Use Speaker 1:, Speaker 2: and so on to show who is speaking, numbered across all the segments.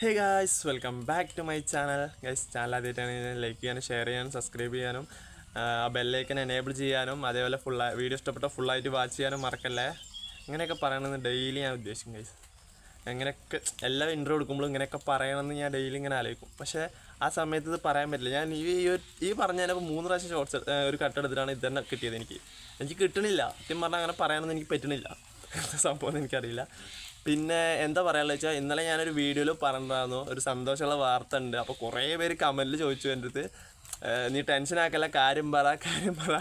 Speaker 1: Hey guys welcome back to my channel guys channel ആദ്യമായിട്ടാണ് like ചെയ്യാനും share ചെയ്യാനും subscribe ചെയ്യാനും ആ ബെല്ലൈക്കൻ എനേബിൾ ചെയ്യാനും അതേപോലെ ഫുൾ വീഡിയോ ഇഷ്ടപ്പെട്ട ഫുള്ളായിട്ട് വാച്ച് ചെയ്യാനും മറക്കല്ലേ? ഇങ്ങനെയൊക്കെ പറയണമെന്ന് ഡെയിലി ഞാൻ ഉദ്ദേശിക്കും ഗൈസ് എങ്ങനെയൊക്കെ എല്ലാ ഇന്റർവ്യൂ എടുക്കുമ്പോഴും ഇങ്ങനെയൊക്കെ പറയണമെന്ന് ഞാൻ ഡെയിലി ഇങ്ങനെ ആലോചിക്കും. പക്ഷേ ആ സമയത്ത് ഇത് പറയാൻ പറ്റില്ല. ഞാൻ ഈ ഈ പറഞ്ഞതിനപ്പോൾ മൂന്ന് പ്രാവശ്യം ഷോർട്സ് ഒരു കട്ടെടുത്തിട്ടാണ് ഇത് തന്നെ കിട്ടിയത് എനിക്ക്. എനിക്ക് കിട്ടണില്ല. സത്യം പറഞ്ഞാൽ അങ്ങനെ പറയാനൊന്നും എനിക്ക് പറ്റണില്ല. സംഭവം എനിക്കറിയില്ല. പിന്നെ എന്താ പറയാനുള്ള വെച്ചാൽ ഇന്നലെ ഞാനൊരു വീഡിയോയിൽ പറഞ്ഞിരുന്നു ഒരു സന്തോഷമുള്ള വാർത്ത ഉണ്ട്. അപ്പോൾ കുറേ പേര് കമന്റിൽ ചോദിച്ചു എന്റെ അടുത്ത്. നീ ടെൻഷൻ ആക്കല്ല കാര്യം പറ കാര്യം പറ.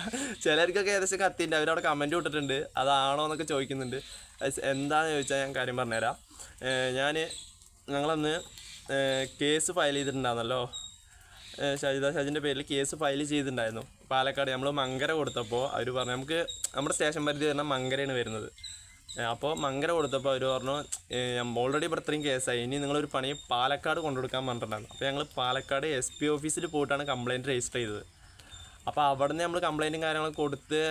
Speaker 1: ചിലർക്കൊക്കെ ഏകദേശം കത്തിന്റെ അവരവിടെ കമന്റ് വിട്ടിട്ടുണ്ട് അതാണോ എന്നൊക്കെ ചോദിക്കുന്നുണ്ട്. എന്താന്ന് ചോദിച്ചാൽ ഞാൻ കാര്യം പറഞ്ഞുതരാം. ഞാൻ ഞങ്ങളന്ന് കേസ് ഫയൽ ചെയ്തിട്ടുണ്ടായിരുന്നല്ലോ. ഷജിത ഷജിന്റെ പേരിൽ കേസ് ഫയൽ ചെയ്തിട്ടുണ്ടായിരുന്നു. പാലക്കാട് നമ്മൾ മങ്കര കൊടുത്തപ്പോൾ അവർ പറഞ്ഞു നമുക്ക് നമ്മുടെ സ്റ്റേഷൻ പരിധി വരുന്ന മങ്കരയാണ് വരുന്നത്. അപ്പോൾ മങ്കര കൊടുത്തപ്പോൾ അവർ പറഞ്ഞു ഓൾറെഡി ഇവിടെ ഇത്രയും കേസായി ഇനി നിങ്ങളൊരു പണി പാലക്കാട് കൊണ്ടുകൊടുക്കാൻ പറഞ്ഞിട്ടുണ്ടായിരുന്നു. അപ്പോൾ ഞങ്ങൾ പാലക്കാട് എസ് പി ഓഫീസിൽ പോയിട്ടാണ് കംപ്ലയിന്റ് രജിസ്റ്റർ ചെയ്തത്. അപ്പോൾ അവിടെ നിന്ന് നമ്മൾ കംപ്ലയിന്റും കാര്യങ്ങളൊക്കെ കൊടുത്ത്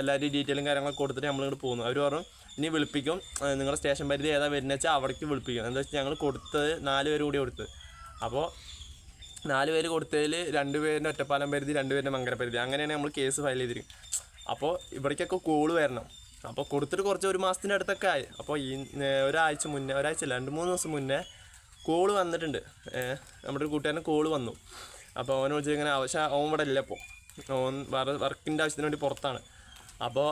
Speaker 1: എല്ലാവരും ഡീറ്റെയിലും കാര്യങ്ങളൊക്കെ കൊടുത്തിട്ട് നമ്മളിങ്ങോട്ട് പോകുന്നു അവർ പറഞ്ഞു ഇനി വിളിപ്പിക്കും. നിങ്ങളുടെ സ്റ്റേഷൻ പരിധി ഏതാ വരുന്നത് വെച്ചാൽ അവിടേക്ക് വിളിപ്പിക്കും. എന്താ വെച്ചാൽ ഞങ്ങൾ കൊടുത്തത് നാല് പേര് കൂടി കൊടുത്ത്. അപ്പോൾ നാല് പേര് കൊടുത്തതിൽ രണ്ട് പേരിന്റെ ഒറ്റപ്പാലം പരിധി രണ്ട് പേരിന്റെ മങ്കര പരിധി. അങ്ങനെയാണ് നമ്മൾ കേസ് ഫയൽ ചെയ്തിരിക്കുന്നത്. അപ്പോൾ ഇവിടേക്കൊക്കെ കോൾ വരണം. അപ്പോൾ കൊടുത്തിട്ട് കുറച്ച് ഒരു മാസത്തിന്റെ അടുത്തൊക്കെ ആയി. അപ്പോൾ ഈ ഒരാഴ്ച മുന്നേ ഒരാഴ്ച രണ്ട് മൂന്ന് ദിവസം മുന്നേ കോൾ വന്നിട്ടുണ്ട്. നമ്മുടെ ഒരു കൂട്ടുകാരന് കോൾ വന്നു. അപ്പോൾ അവനെ വിളിച്ച് ഇങ്ങനെ പക്ഷേ അവൻ ഇവിടെ ഇല്ല ഇപ്പോൾ ഓൻ വേറെ വർക്കിന്റെ ആവശ്യത്തിന് വേണ്ടി പുറത്താണ്. അപ്പോൾ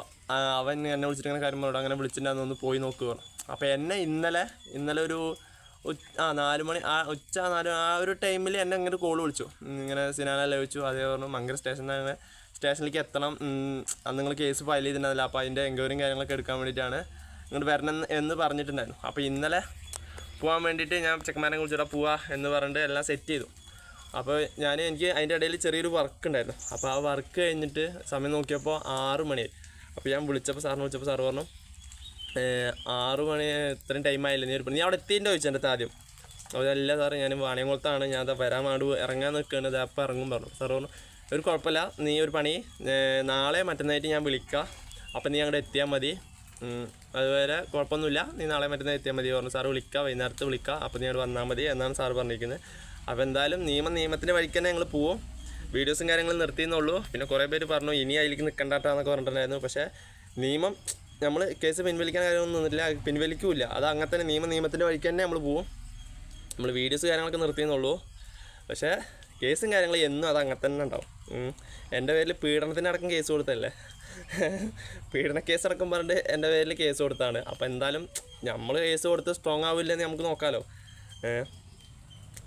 Speaker 1: അവൻ എന്നെ വിളിച്ചിട്ട് ഇങ്ങനെ കാര്യം പറഞ്ഞു അങ്ങനെ വിളിച്ചിട്ടുണ്ടായിരുന്നു ഒന്ന് പോയി നോക്കുക അപ്പോൾ എന്നെ ഇന്നലെ ഇന്നലെ ഒരു ആ നാല് മണി ആ ഉച്ച നാല് ആ ഒരു ടൈമിൽ എന്നെ ഇങ്ങനെ കോൾ വിളിച്ചു. ഇങ്ങനെ സിനാനല്ലേ വിളിച്ചു അതേ പറഞ്ഞു മങ്കര സ്റ്റേഷനിൽ അങ്ങനെ സ്റ്റേഷനിലേക്ക് എത്തണം. അന്ന് നിങ്ങൾ കേസ് ഫയൽ ചെയ്തിട്ടുണ്ടാവില്ല അപ്പോൾ അതിന്റെ എൻക്വയറിയും കാര്യങ്ങളൊക്കെ എടുക്കാൻ വേണ്ടിയിട്ടാണ് ഇങ്ങോട്ട് വരണം എന്ന് പറഞ്ഞിട്ടുണ്ടായിരുന്നു. അപ്പോൾ ഇന്നലെ പോകാൻ വേണ്ടിയിട്ട് ഞാൻ ചെക്കന്മാരെ വിളിച്ചിട്ടാ പോവാ എന്ന് പറഞ്ഞിട്ട് എല്ലാം സെറ്റ് ചെയ്തു. അപ്പോൾ ഞാൻ എനിക്ക് അതിന്റെ ഇടയിൽ ചെറിയൊരു വർക്ക് ഉണ്ടായിരുന്നു. അപ്പോൾ ആ വർക്ക് കഴിഞ്ഞിട്ട് സമയം നോക്കിയപ്പോൾ ആറ് മണിയായി. അപ്പോൾ ഞാൻ വിളിച്ചപ്പോൾ സാറിന് വിളിച്ചപ്പോൾ സാറ് പറഞ്ഞു ആറ് മണി ഇത്രയും ടൈം ആയില്ല? നീ ഒരു നീ അവിടെ എത്തിന്റെ ചോദിച്ചു എന്റെ ആദ്യം. അവരല്ല സാറേ ഞാൻ വാണിയംകുളത്താണ്. ഞാൻ അതാ വരാൻ വേണ്ടി ഇറങ്ങാൻ നിൽക്കുന്നത് അപ്പം ഇറങ്ങും പറഞ്ഞു. സാർ പറഞ്ഞു ഒരു കുഴപ്പമില്ല. നീ ഒരു പണി നാളെ മറ്റന്നായിട്ട് ഞാൻ വിളിക്കാം. അപ്പം നീ അങ്ങോട്ട് എത്തിയാൽ മതി. അതുവരെ കുഴപ്പമൊന്നുമില്ല. നീ നാളെ മറ്റന്നാൾ എത്തിയാൽ മതി പറഞ്ഞു. സാറ് വിളിക്കാം വൈകുന്നേരത്ത് വിളിക്കാം. അപ്പം നീ അവിടെ വന്നാൽ മതി എന്നാണ് സാറ് പറഞ്ഞിരിക്കുന്നത്. അപ്പോൾ എന്തായാലും നിയമ നിയമത്തിന്റെ വഴിക്ക് തന്നെ ഞങ്ങൾ പോവും. വീഡിയോസും കാര്യങ്ങളും നിർത്തിയെന്നുള്ളൂ പിന്നെ കുറേ പേര് പറഞ്ഞു ഇനി അതിലേക്ക് നിൽക്കണ്ടാട്ടാന്നൊക്കെ പറഞ്ഞിട്ടുണ്ടായിരുന്നു. പക്ഷേ നിയമം നമ്മൾ കേസ് പിൻവലിക്കാൻ കാര്യമൊന്നും നിന്നില്ല പിൻവലിക്കില്ല. പിൻവലിക്കൂല അത് അങ്ങനെ തന്നെ നിയമ നിയമത്തിന്റെ വഴിക്ക് തന്നെ നമ്മൾ പോവും. നമ്മൾ വീഡിയോസ് കാര്യങ്ങളൊക്കെ നിർത്തിയെന്നുള്ളൂ. പക്ഷേ കേസും കാര്യങ്ങളും എന്നും അത് അങ്ങനെ തന്നെ ഉണ്ടാവും. എന്റെ പേരിൽ പീഡനത്തിനടക്കം കേസ് കൊടുത്തല്ലേ പീഡന കേസ് അടക്കം പറഞ്ഞിട്ട് എന്റെ പേരിൽ കേസ് കൊടുത്താണ്. അപ്പോൾ എന്തായാലും നമ്മൾ കേസ് കൊടുത്ത് സ്ട്രോങ് ആവില്ലെന്ന് നമുക്ക് നോക്കാമല്ലോ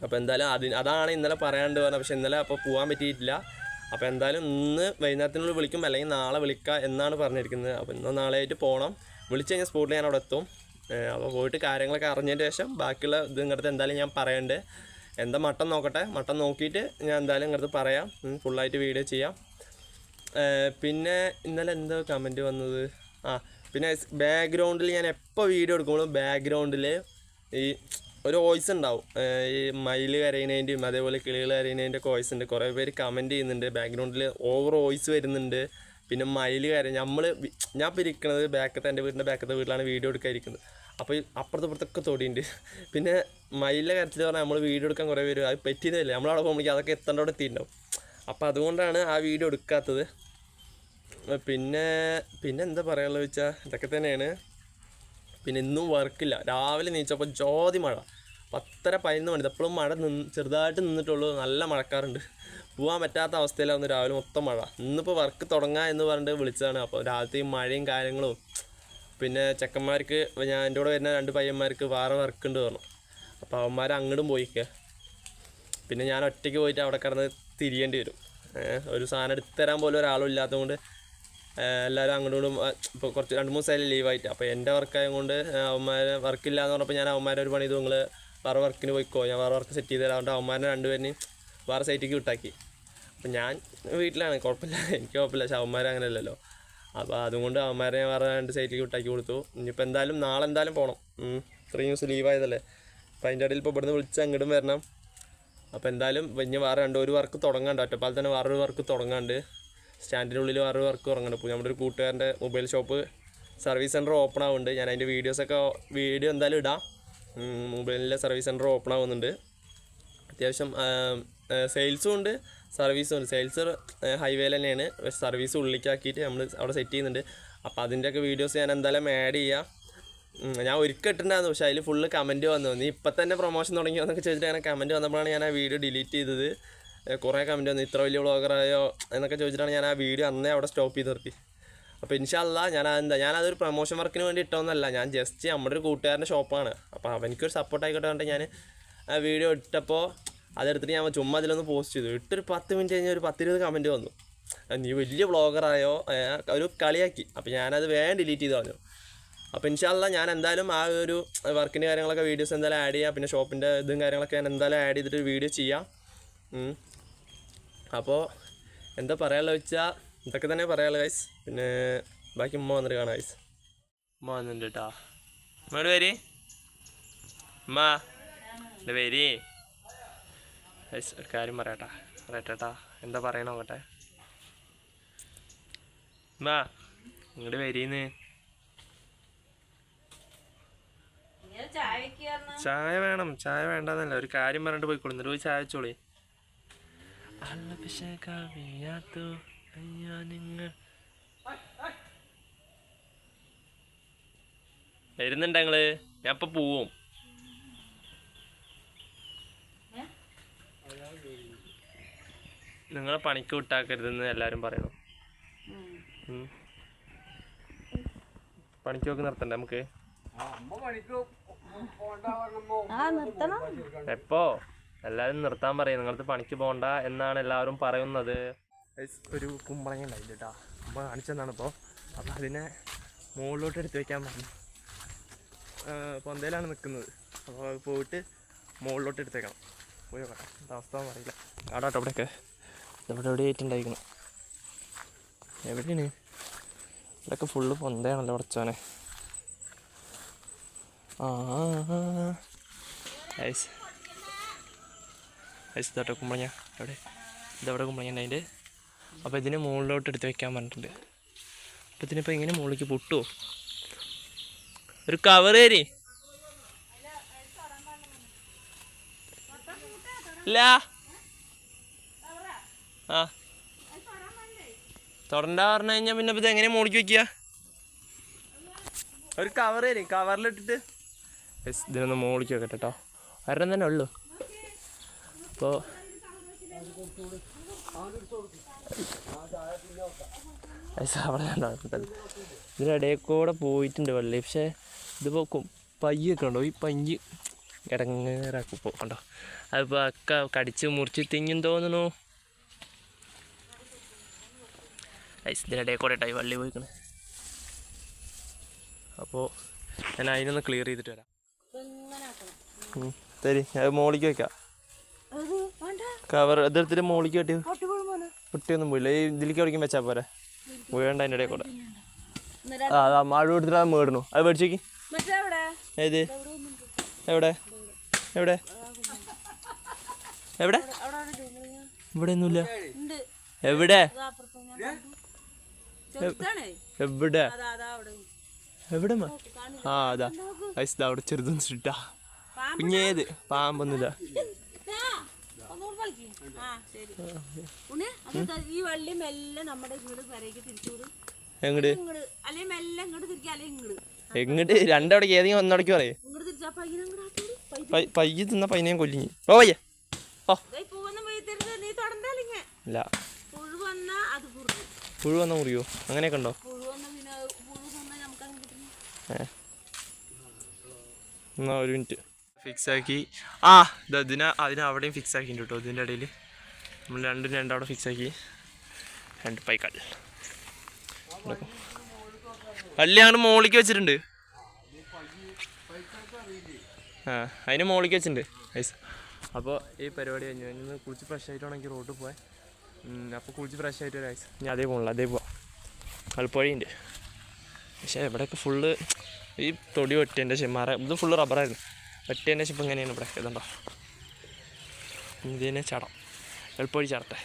Speaker 1: അപ്പോൾ എന്തായാലും അതിന് അതാണ് ഇന്നലെ പറയാണ്ട് പറഞ്ഞത്. പക്ഷേ ഇന്നലെ അപ്പോൾ പോകാൻ പറ്റിയിട്ടില്ല. അപ്പോൾ എന്തായാലും ഇന്ന് വൈകുന്നേരത്തിനുള്ളിൽ വിളിക്കും അല്ലെങ്കിൽ നാളെ വിളിക്കുക എന്നാണ് പറഞ്ഞിരിക്കുന്നത്. അപ്പോൾ ഇന്ന് നാളെ ആയിട്ട് പോകണം വിളിച്ച് കഴിഞ്ഞാൽ സ്പോട്ടിൽ ഞാൻ അവിടെ എത്തും. അപ്പോൾ പോയിട്ട് കാര്യങ്ങളൊക്കെ അറിഞ്ഞതിന് ശേഷം ബാക്കിയുള്ള ഇത് ഇങ്ങനത്തെ എന്തായാലും ഞാൻ പറയണ്ട്. എന്താ മട്ടൻ നോക്കട്ടെ? മട്ടൻ നോക്കിയിട്ട് ഞാൻ എന്തായാലും ഇങ്ങനത്തെ പറയാം. ഫുള്ളായിട്ട് വീഡിയോ ചെയ്യാം. പിന്നെ ഇന്നലെ എന്തോ കമന്റ് വന്നത്? ആ പിന്നെ ബാക്ക്ഗ്രൗണ്ടിൽ ഞാൻ എപ്പോൾ വീഡിയോ എടുക്കുമ്പോഴും ബാക്ക്ഗ്രൗണ്ടിൽ ഈ ഒരു വോയിസ് ഉണ്ടാവും. ഈ മയിൽ കരയുന്നതിന്റെയും അതേപോലെ കിളികൾ കരയുന്നതിന്റെ ഒക്കെ വോയിസ് ഉണ്ട്. കുറേ പേര് കമന്റ് ചെയ്യുന്നുണ്ട്. ബാക്ക്ഗ്രൗണ്ടിൽ ഓവർ വോയിസ് വരുന്നുണ്ട്. പിന്നെ മയിൽ കരയും നമ്മൾ ഞാൻ ഇപ്പോൾ ഇരിക്കുന്നത് ബാക്കത്തെ എന്റെ വീടിന്റെ ബാക്കത്തെ വീട്ടിലാണ് വീഡിയോ എടുക്കാതിരിക്കുന്നത്. അപ്പോൾ അപ്പുറത്തെ ഇപ്പുറത്തൊക്കെ തൊടിയുണ്ട്. പിന്നെ മയിലിന്റെ കാര്യത്തിൽ പറഞ്ഞാൽ നമ്മൾ വീഡിയോ എടുക്കാൻ കുറേ പേര് അത് പറ്റിയതല്ലേ? നമ്മളവിടെ പോകുമ്പോഴേക്കും അതൊക്കെ എത്തേണ്ടവിടെ എത്തിയിട്ടുണ്ടാവും. അപ്പോൾ അതുകൊണ്ടാണ് ആ വീഡിയോ എടുക്കാത്തത്. പിന്നെ പിന്നെ എന്താ പറയാനുള്ളത് വെച്ചാൽ ഇതൊക്കെ തന്നെയാണ്. പിന്നെ ഇന്നും വർക്കില്ല. രാവിലെ നീച്ചപ്പോൾ ജോതി മഴ. പത്തര പതിനൊന്ന് മണി. എപ്പോഴും മഴ നിന്ന് ചെറുതായിട്ട് നിന്നിട്ടുള്ളൂ. നല്ല മഴക്കാറുണ്ട്. പോകാൻ പറ്റാത്ത അവസ്ഥയിലാണ് രാവിലെ മൊത്തം മഴ. ഇന്നിപ്പോൾ വർക്ക് തുടങ്ങാം എന്ന് പറഞ്ഞിട്ട് വിളിച്ചതാണ്. അപ്പോൾ രാവിലത്തെ ഈ മഴയും കാര്യങ്ങളും. പിന്നെ ചെക്കന്മാർക്ക് ഞാൻ എന്റെ കൂടെ വരുന്ന രണ്ട് പയ്യന്മാർക്ക് വേറെ വർക്ക് ഉണ്ട് പറഞ്ഞു. അപ്പോൾ അവന്മാർ അങ്ങോട്ടും പോയിക്കുക പിന്നെ ഞാൻ ഒറ്റയ്ക്ക് പോയിട്ട് അവിടെ കിടന്ന് തിരിയേണ്ടി വരും. ഒരു സാധനം എടുത്തു തരാൻ പോലും ഒരാളും ഇല്ലാത്തതുകൊണ്ട് എല്ലാവരും അങ്ങോട്ടും ഇപ്പോൾ കുറച്ച് രണ്ട് മൂന്ന് ദിവസമായാലും ലീവായിട്ട് അപ്പോൾ എന്റെ വർക്കായത് കൊണ്ട് അവന്മാരെ വർക്കില്ല എന്ന് പറഞ്ഞപ്പോൾ ഞാൻ അവന്മാരെ ഒരു പണി ഇത് നിങ്ങൾ വേറെ വർക്കിന് പോയിക്കോ ഞാൻ വേറെ വർക്ക് സെറ്റ് ചെയ്ത് അതുകൊണ്ട് അവന്മാരെ രണ്ടുപേരിനെയും വേറെ സൈറ്റിലേക്ക് വിട്ടാക്കി. അപ്പം ഞാൻ വീട്ടിലാണ് കുഴപ്പമില്ല. എനിക്ക് കുഴപ്പമില്ല പക്ഷെ അവന്മാരെ അങ്ങനെയല്ലല്ലോ. അപ്പോൾ അതുകൊണ്ട് അവന്മാരെ ഞാൻ വേറെ രണ്ട് സൈറ്റിലേക്ക് വിട്ടാക്കി കൊടുത്തു. ഇനിയിപ്പോൾ എന്തായാലും നാളെ എന്തായാലും പോകണം. ഇത്രയും ദിവസം ലീവായതല്ലേ അപ്പോൾ അതിന്റെ ഇടയിൽ ഇപ്പോൾ ഇവിടുന്ന് വിളിച്ച് അങ്ങോട്ടും വരണം. അപ്പോൾ എന്തായാലും ഇനി വേറെ രണ്ട് ഒരു വർക്ക് തുടങ്ങാണ്ട്. ഒറ്റപ്പാൽ തന്നെ വേറൊരു വർക്ക് തുടങ്ങാണ്ട്. സ്റ്റാൻഡിന്റെ ഉള്ളിൽ വേറൊരു വർക്ക് ഉറങ്ങണം. ഇപ്പോൾ നമ്മുടെ ഒരു കൂട്ടുകാരന്റെ mobile shop service centre open ആവുന്നുണ്ട്. ഞാൻ അതിന്റെ വീഡിയോസൊക്കെ വീഡിയോ എന്തായാലും ഇടാം. മൊബൈലിലെ സർവീസ് സെന്റർ ഓപ്പൺ ആവുന്നുണ്ട്. അത്യാവശ്യം സെയിൽസും ഉണ്ട് സർവീസും ഉണ്ട്. സെയിൽസ് ഹൈവേയിൽ തന്നെയാണ്. പക്ഷേ സർവീസ് ഉള്ളിക്കാക്കിയിട്ട് നമ്മൾ അവിടെ സെറ്റ് ചെയ്യുന്നുണ്ട്. അപ്പോൾ അതിന്റെയൊക്കെ വീഡിയോസ് ഞാൻ എന്തായാലും ആഡ് ചെയ്യാം. ഞാൻ ഒരിക്കൽ ഇട്ടിട്ടുണ്ടായിരുന്നു. പക്ഷേ അതിൽ ഫുള്ള് കമന്റ് വന്നു. നീ ഇപ്പം തന്നെ പ്രൊമോഷൻ തുടങ്ങിയോ എന്നൊക്കെ ചോദിച്ചിട്ട് അങ്ങനെ കമന്റ് വന്നപ്പോഴാണ് ഞാൻ ആ വീഡിയോ ഡിലീറ്റ് ചെയ്തത്. കുറേ കമന്റ് വന്നു. ഇത്ര വലിയ ബ്ലോഗറായോ എന്നൊക്കെ ചോദിച്ചിട്ടാണ് ഞാൻ ആ വീഡിയോ അന്നേ അവിടെ സ്റ്റോപ്പ് ചെയ്ത് നിർത്തി. അപ്പോൾ ഇൻഷല്ല ഞാൻ എന്താ ഞാൻ അതൊരു പ്രൊമോഷൻ വർക്കിന് വേണ്ടി ഇട്ടോന്നല്ല ഞാൻ ജസ്റ്റ് നമ്മുടെ ഒരു കൂട്ടുകാരന്റെ ഷോപ്പാണ് അപ്പോൾ അവനിക്കൊരു സപ്പോർട്ട് ആയിക്കോട്ടെ കണ്ടിട്ട് ഞാൻ ആ വീഡിയോ ഇട്ടപ്പോൾ അതെടുത്തിട്ട് ഞാൻ ചുമ്മാ അതിലൊന്ന് പോസ്റ്റ് ചെയ്തു. ഇട്ടൊരു പത്ത് മിനിറ്റ് കഴിഞ്ഞ് ഒരു പത്തിരുപത് കമന്റ് വന്നു. നീ വലിയ ബ്ലോഗറായോ ഒരു കളിയാക്കി. അപ്പോൾ ഞാനത് വേഗം ഡിലീറ്റ് ചെയ്ത് കളഞ്ഞു. അപ്പോൾ ഇൻഷാല്ല ഞാൻ എന്തായാലും ആ ഒരു വർക്കിന്റെ കാര്യങ്ങളൊക്കെ വീഡിയോസ് എന്തായാലും ആഡ് ചെയ്യാം. പിന്നെ ഷോപ്പിന്റെ ഇതും കാര്യങ്ങളൊക്കെ ഞാൻ എന്തായാലും ആഡ് ചെയ്തിട്ട് വീഡിയോ ചെയ്യാം. അപ്പോൾ എന്താ പറയാനുള്ളത് വെച്ചാൽ ഇതൊക്കെ തന്നെ പറയാനുള്ളത് ഗൈസ് പിന്നെ ബാക്കി ഉമ്മ വന്നിട്ട് കാണാം ഗൈസ് ഉമ്മ വന്നിട്ടുണ്ട് കേട്ടോ ഉമ്മയുടെ പേര് ഉമ്മ എന്റെ പേര് ഗൈസ് ഒരു കാര്യം പറയട്ടാ. പറയട്ടെട്ടാ എന്താ പറയണോ നോക്കട്ടെ ഉമ്മ നിങ്ങളുടെ
Speaker 2: പറഞ്ഞ
Speaker 1: ചായ വേണം. ചായ വേണ്ടെന്നല്ല. ഒരു കാര്യം പറഞ്ഞിട്ട് പോയിക്കോളൂ. എന്നിട്ട് പോയി ചായ വെച്ചോളി. കവിയാത്തു അയ്യാ നിങ്ങൾ. വരുന്നുണ്ട് ഞങ്ങൾ. ഞാൻ ഇപ്പൊ പോവും. നിങ്ങളെ പണിക്ക് വിട്ടാക്കരുതെന്ന് എല്ലാരും പറയണം. പണിക്ക് നോക്കി നിർത്തണ്ടേ നമുക്ക്? എപ്പോ? എല്ലാരും നിർത്താൻ പറയും നിങ്ങളത് പണിക്ക് പോകണ്ട എന്നാണ് എല്ലാവരും പറയുന്നത്. ഒരു കുമ്പളങ്ങ ഉണ്ടായില്ല കേട്ടോ. അമ്മ കാണിച്ചെന്നാണ് ഇപ്പോൾ അപ്പം അതിനെ മുകളിലോട്ട് എടുത്ത് വെക്കാൻ പറഞ്ഞു. പൊന്തയിലാണ് നിൽക്കുന്നത് അപ്പോൾ പോയിട്ട് മുകളിലോട്ട് എടുത്ത് വെക്കണം. പോയി നോക്കട്ടെ. അവസ്ഥ പറയില്ല കാടാട്ടോ ഇവിടെയൊക്കെ. ഇവിടെ എവിടെ ആയിട്ടുണ്ടായിരിക്കണം എവിടെയാണ്? ഇവിടെയൊക്കെ ഫുള്ള് പൊന്തയാണല്ലോ ഉടച്ചോനെ ആ ഇതാട്ടോ കുമ്പളങ്ങ. അവിടെ. ഇതവിടെ കുമ്പളങ്ങ അതിന്റെ. അപ്പോൾ ഇതിന് മുകളിലോട്ട് എടുത്ത് വെക്കാൻ പറഞ്ഞിട്ടുണ്ട്. അപ്പോൾ ഇതിനിപ്പോൾ എങ്ങനെ മുകളിലേക്ക് പൊട്ടുമോ ഒരു കവർ തരി. ഇല്ല. ആ. തൊടണ്ട പറഞ്ഞു കഴിഞ്ഞാൽ പിന്നെ ഇത് എങ്ങനെ മുകളിലേക്ക് വെക്കുക? ഒരു കവർ തരും. കവറിലിട്ടിട്ട് ഇതിനൊന്ന് മുകളിലേക്ക് വെക്കട്ടെ കേട്ടോ ഒരെണ്ണം തന്നെ ഉള്ളൂ. അപ്പോൾ അവിടെ ഇതിനിടയിൽ കൂടെ പോയിട്ടുണ്ട് വെള്ളി. പക്ഷേ ഇതിപ്പോൾ പോക്കും പയ്യൊക്കെ ഉണ്ടോ? ഈ പഞ്ഞ് ഇടങ്ങേറാക്കും ഇപ്പോൾ കണ്ടോ? അതിപ്പോൾ അക്ക കടിച്ച് മുറിച്ച് തിങ്ങും തോന്നുന്നു. ഐസ് ഇതിനിടയിൽ കൂടെ ഇട്ടായി വള്ളി പോയിക്കണേ. അപ്പോൾ ഞാൻ അതിനൊന്ന് ക്ലിയർ ചെയ്തിട്ട് വരാം. തരി അത് മോളിക്ക്
Speaker 2: വേണ്ട
Speaker 1: കവർ ഇതെടുത്തിട്ട് മോളിക്ക് കെട്ടി.
Speaker 2: പൊട്ടി വീഴുമോനെ
Speaker 1: കുട്ടിയൊന്നും പോയില്ല ഈ ഇതിലേക്ക് എവിടേക്കും വെച്ചാൽ പോരെ? വീഴണ്ട അതിന്റെ ഇടയിൽ കൂടെ. ആ അത് മഴ കൊടുത്തിട്ട് അത് മേടണു. അത് മേടിച്ചേക്ക്. ഏത്? എവിടെ? എവിടെ? എവിടെ? ഇവിടെ ഒന്നുമില്ല എവിടെ? എവിടെ? എവിടെ? ആ അതാ. അവിടെ ചെറുതൊന്നും ഇട്ടാ കുഞ്ഞേത് പാമ്പൊന്നുമില്ല.
Speaker 2: ഈ വള്ളി മെല്ലെ നമ്മുടെ ഇങ്ങോട്ട് വരേക്ക് തിരിച്ചു വിടും.
Speaker 1: എങ്ങോട്ട്
Speaker 2: ഇങ്ങോട്ട് അല്ലെങ്കിൽ മെല്ലെ ഇങ്ങോട്ട് തിരിക്കുക അല്ലെങ്കിൽ ഇങ്ങോട്ട്
Speaker 1: എങ്ങോട്ട് രണ്ടവിടേക്ക് ഏതെങ്കിലും ഒന്നടക്ക് പറയേ. പയ്യ തിന്ന പയ്യനെയും കൊല്ലിഞ്ഞ്. ഓ ഇല്ല.
Speaker 2: പുഴു വന്നാ
Speaker 1: മുറിയോ? അങ്ങനെയൊക്കെ ഉണ്ടോ? എന്നാ ഒരു മിനിറ്റ്. ഫിക്സ് ആക്കി ആ ഇതിന് അതിനെ അവിടെയും ഫിക്സ് ആക്കിയിട്ടുണ്ട് കേട്ടോ ഇതിന്റെ ഇടയിൽ. നമ്മൾ രണ്ടും രണ്ടവിടെ ഫിക്സ് ആക്കി രണ്ട് പൈക്കാൾ കല്യാണം മോളിക്ക് വെച്ചിട്ടുണ്ട്. ആ അതിന് മോളിക്ക് വെച്ചിട്ടുണ്ട്. ഐസ് അപ്പോൾ ഈ പരിപാടി കഴിഞ്ഞു. ഇന്ന് കുളിച്ച് ഫ്രഷ് ആയിട്ടാണെങ്കിൽ റോഡിൽ പോയാൽ അപ്പോൾ കുളിച്ച് ഫ്രഷ് ആയിട്ട് ഒരു ഐസ് ഞാൻ അതേ പോകണല്ലോ അതേ പോവാം. കൽപ്പുഴയുണ്ട് പക്ഷേ ഇവിടെയൊക്കെ ഫുള്ള് ഈ തൊടി വെട്ടിയതിന്റെ ചെമ്മാറ ഇത് ഫുള്ള് റബ്ബറായിരുന്നു വെട്ടിയതിന്റെ ശേഷം ഇപ്പം ഇങ്ങനെയാണ് ഇവിടെ ഇതുണ്ടോ? ഇതിനെ ചടം എളുപ്പവഴി ചടട്ടെ